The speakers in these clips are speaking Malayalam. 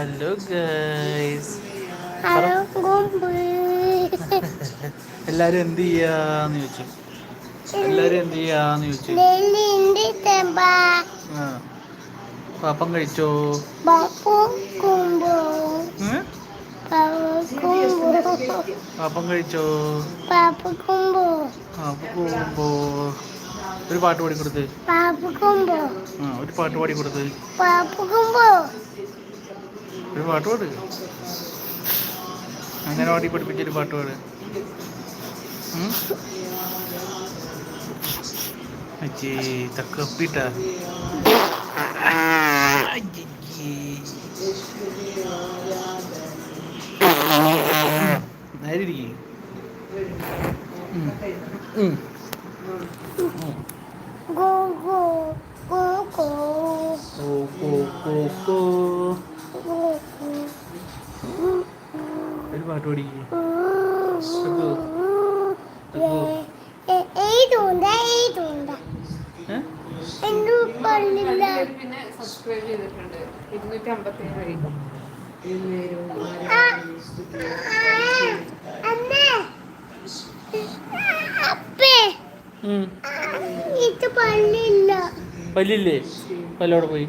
ഹലോ ഗൈസ് എല്ലാരും എന്ത് ചെയ്യാന്ന് ചോദിച്ചു? എല്ലാരും എന്ത് ചെയ്യാന്ന് ചോദിച്ചു? പാപ്പം കഴിച്ചോ? പാപ്പം കഴിച്ചോ? പാപ്പു കുമ്പോ പാപ്പ പോകുമ്പോ ഒരു പാട്ട് പാടി കൊടുത്ത് ഒരു പാട്ട് പാടി കൊടുത്ത് ഒരു പാട്ട് പാട് അങ്ങനെ പാടി പഠിപ്പിച്ചൊരു പാട്ട് പാട്? അച്ഛേ തക്കപ്പിട്ട നേരിരിക്കേ go go go go. go go കോ പാട്ട് പിന്നെ സബ്സ്ക്രൈബ് ചെയ്തിട്ടുണ്ട്. ഇരുന്നൂറ്റി പല്ലില്ലേ പല്ലോടെ പോയി.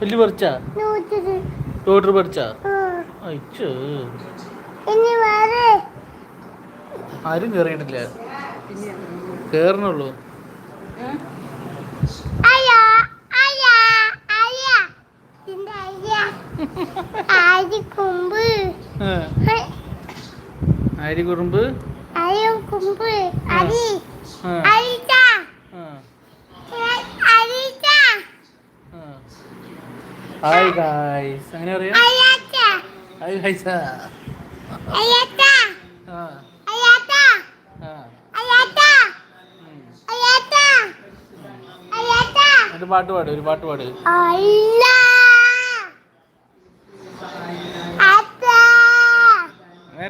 പല്ല് പറിച്ചു? പല്ല് പഠിച്ചാ? അയച്ചോ ആരും കയറിയിട്ടില്ല കേറണുള്ളൂ. അരികുറുമ്പ് അയ്യാ അയ്യാ ഇതിന്റെ അയ്യാ? ആരി കൊമ്പ്. ആ. ആരി കുറുമ്പ്? അയ്യോ കൊമ്പ്. അരി. അരിച്ച. അരിച്ച. ഹായ് ഗായ്സ് അങ്ങനെ പറയാ ഹായ് ഗായ്സ ഒരു പാട്ട് പാട് ഒരു പാട്ട് പാട്.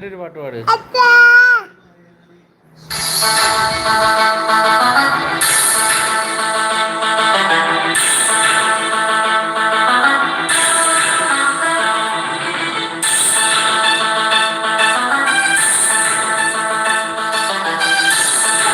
ഒരു പാട്ട് പാട്.